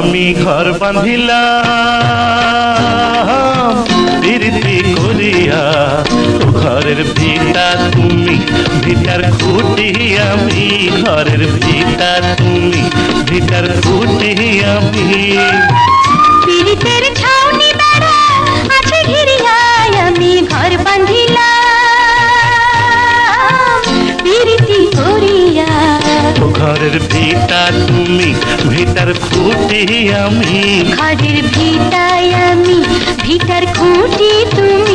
আমি ঘর বাঁধিলাম। প্রীতি করিয়া ঘরের ভিটা তুমি, ভিটার খুঁটি আমি, ঘরের ভিটা তুমি, ভিটার খুঁটি আমি। ছাউনি ঘরের ভিটা তুমি ভিটার খুঁটি আমি। ঘরের ভিটায় আমি ভিটার খুঁটি তুমি।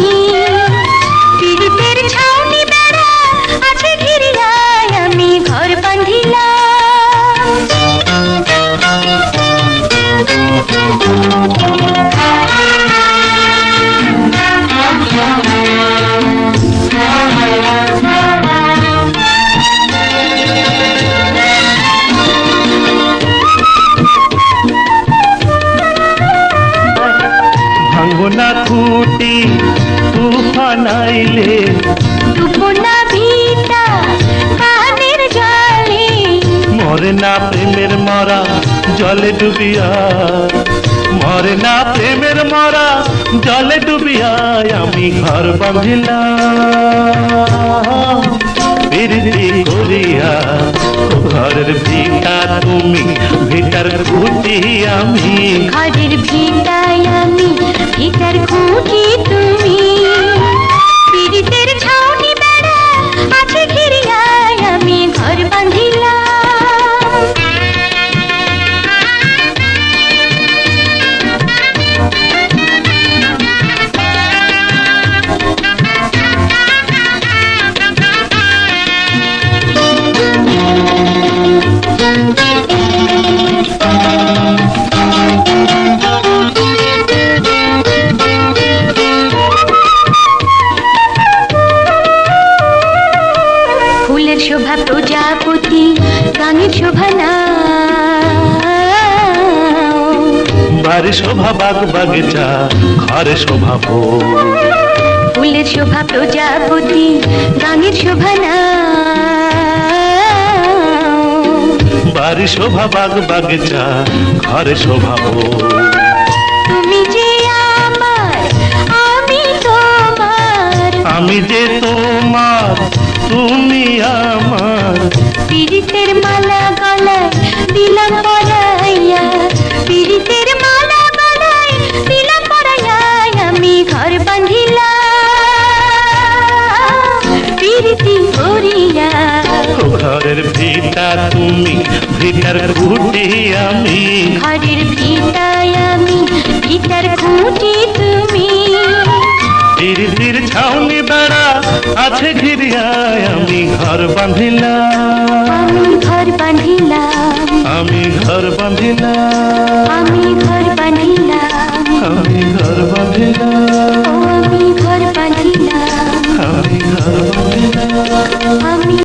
ভাঙ্গনা খুঁটি তুফান আইলে টুকুনা ভিটা কানের জলে। মরে না প্রেমের মরা জলে ডুবিয়া। মরে না প্রেমের মরা জলে ডুবিয়া আমি ঘর বাঁধিলাম। প্রীতি করিয়া ঘরের ভিটা তুমি ভিটার খুঁটি আমি। ঘরের আমি ভিটার খুঁটি ফুলের শোভা প্রজাপতি গানের শোভা না বাড়ি শোভা বাগ বাগিচা ঘরে শোভা ফুল ফুলের শোভা প্রজাপতি গানের শোভা না বাড়ি শোভা বাগ বাগিচা ঘরে শোভা পীড়িতের মালা গলায় দিলাম পরাইয়া পীড়িতের মালা গলায় দিলাম পরাইয়া আমি ঘর বাঁধিলাম। পীড়িতি করিয়া। ঘরের ভিটা তুমি ভিটার খুঁটি আমি। ঘরের ভিটায় আমি ভিটার খুঁটি তুমি প্রীতির ছাউনি বেড়া আছে ঘিরিয়ায় আমি ঘর বাঁধিলাম। আমি ঘর বাঁধিলাম। আমি ঘর বাঁধিলাম। আমি ঘর বাঁধিলাম। আমি ঘর বাঁধিলাম। আমি ঘর বাঁধিলাম। আমি ঘর বাঁধিলাম। আমি